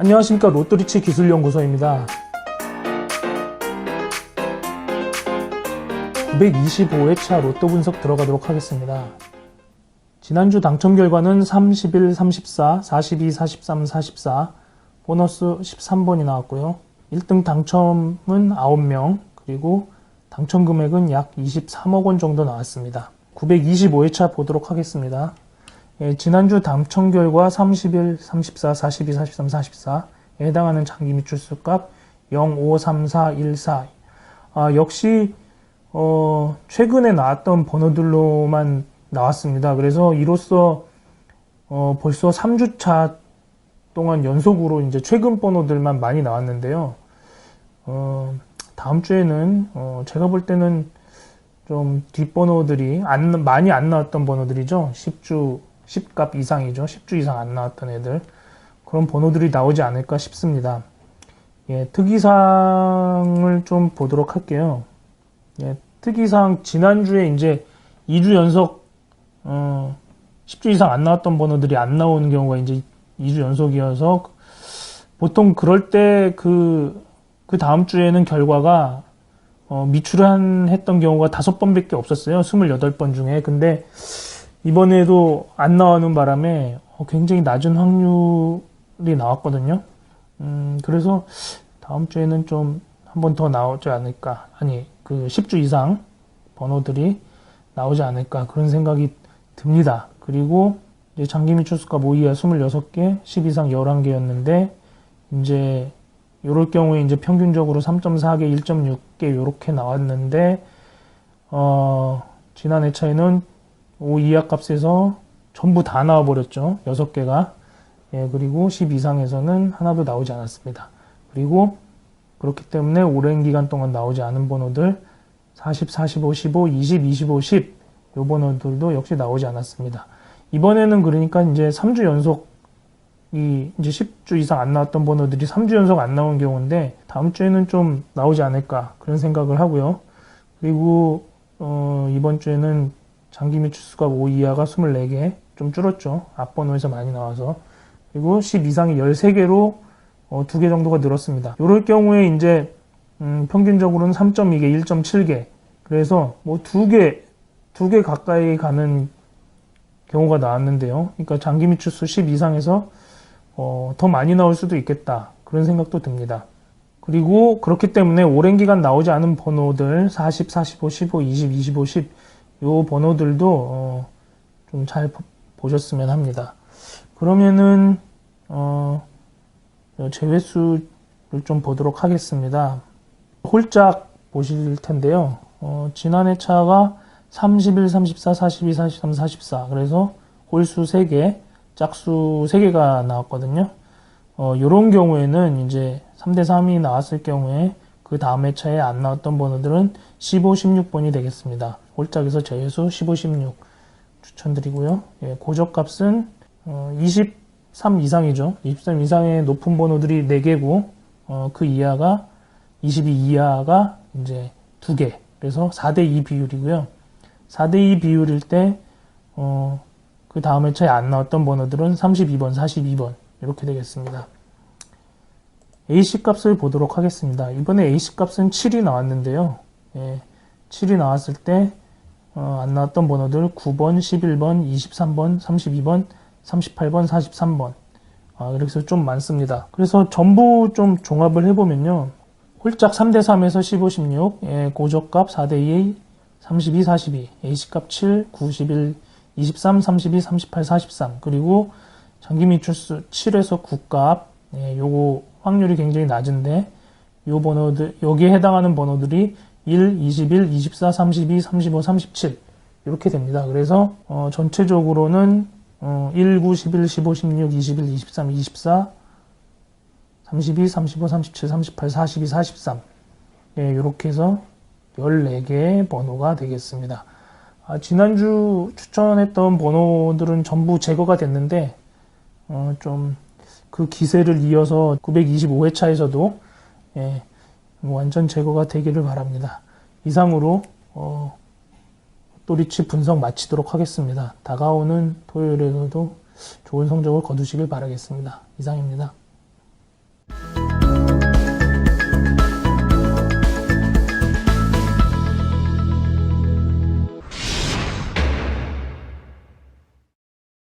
안녕하십니까 로또리치 기술연구소입니다. 925회차 로또 분석 들어가도록 하겠습니다. 지난주 당첨 결과는 31, 34, 42, 43, 44, 보너스 13번이 나왔고요. 1등 당첨은 9명, 그리고 당첨 금액은 약 23억 원 정도 나왔습니다. 925회차 보도록 하겠습니다. 예, 지난주 당첨 결과 31, 34, 42, 43, 44에 해당하는 장기 미출수 값 053414. 아, 역시 어, 최근에 나왔던 번호들로만 나왔습니다. 그래서 이로써 어, 벌써 3주차 동안 연속으로 이제 최근 번호들만 많이 나왔는데요. 어, 다음 주에는 어, 제가 볼 때는 좀 뒷번호들이 안, 많이 안 나왔던 번호들이죠. 10주 10값 이상이죠. 10주 이상 안 나왔던 애들. 그런 번호들이 나오지 않을까 싶습니다. 예, 특이사항을 좀 보도록 할게요. 예, 특이사항 지난주에 이제 2주 연속 어, 10주 이상 안 나왔던 번호들이 안 나오는 경우가 이제 2주 연속이어서 보통 그럴 때 그 그 다음 주에는 결과가 어, 미출한 했던 경우가 다섯 번밖에 없었어요. 28번 중에. 근데 이번에도 안 나오는 바람에 어, 굉장히 낮은 확률이 나왔거든요. 음, 그래서 다음 주에는 좀 한 번 더 나오지 않을까. 아니, 그 10주 이상 번호들이 나오지 않을까. 그런 생각이 듭니다. 그리고 이제 장기 미출수가 모의야 26개, 10 이상 11개였는데, 이제 요럴 경우에 이제 평균적으로 3.4개, 1.6개 요렇게 나왔는데, 어, 지난 해 차에는 5 이하 값에서 전부 다 나와버렸죠. 6개가. 예, 그리고 10 이상에서는 하나도 나오지 않았습니다. 그리고 그렇기 때문에 오랜 기간 동안 나오지 않은 번호들 40, 45, 15, 20, 25, 10 요 번호들도 역시 나오지 않았습니다. 이번에는 그러니까 이제 3주 연속 이 이제 10주 이상 안 나왔던 번호들이 3주 연속 안 나온 경우인데 다음 주에는 좀 나오지 않을까 그런 생각을 하고요. 그리고 어, 이번 주에는 장기 미출수가 5 이하가 24개 좀 줄었죠. 앞번호에서 많이 나와서 그리고 10 이상이 13개로 어, 2개 정도가 늘었습니다. 이럴 경우에 이제 음, 평균적으로는 3.2개, 1.7개 그래서 뭐 2개, 2개 가까이 가는 경우가 나왔는데요. 그러니까 장기 미출수 10 이상에서 어, 더 많이 나올 수도 있겠다. 그런 생각도 듭니다. 그리고 그렇기 때문에 오랜 기간 나오지 않은 번호들 40, 45, 15, 20, 25, 10 요 번호들도 어, 좀 잘 보셨으면 합니다. 그러면은 어, 제외수를 좀 보도록 하겠습니다. 홀짝 보실 텐데요. 어, 지난해 차가 31, 34, 42, 43, 44 그래서 홀수 3개, 짝수 3개가 나왔거든요. 어, 요런 경우에는 이제 3대 3이 나왔을 경우에 그 다음 회차에 안 나왔던 번호들은 15, 16번이 되겠습니다. 홀짝에서 제외수 15, 16 추천드리고요. 예, 고적값은 어, 23 이상이죠. 23 이상의 높은 번호들이 4개고 어, 그 이하가 22 이하가 이제 2개. 그래서 4대 2 비율이고요. 4대 2 비율일 때 어, 그 다음 회차에 안 나왔던 번호들은 32번, 42번 이렇게 되겠습니다. AC 값을 보도록 하겠습니다. 이번에 AC 값은 7이 나왔는데요. 예, 7이 나왔을 때, 어, 안 나왔던 번호들 9번, 11번, 23번, 32번, 38번, 43번. 아, 그래서 좀 많습니다. 그래서 전부 좀 종합을 해보면요. 홀짝 3대3에서 15, 16, 예, 고적값 4대2, 32, 42, A시값 7, 9, 11, 23, 32, 38, 43. 그리고 장기 미출수 7에서 9값, 예, 요거 확률이 굉장히 낮은데, 요 번호들, 여기에 해당하는 번호들이 1, 21, 24, 32, 35, 37. 이렇게 됩니다. 그래서, 어, 전체적으로는, 어, 1, 9, 11, 15, 16, 21, 23, 24, 32, 35, 37, 38, 42, 43. 예, 요렇게 해서 14개의 번호가 되겠습니다. 아, 지난주 추천했던 번호들은 전부 제거가 됐는데, 어, 좀, 그 기세를 이어서 925회차에서도, 예, 완전 제거가 되기를 바랍니다. 이상으로, 어, 또리치 분석 마치도록 하겠습니다. 다가오는 토요일에도 좋은 성적을 거두시길 바라겠습니다. 이상입니다.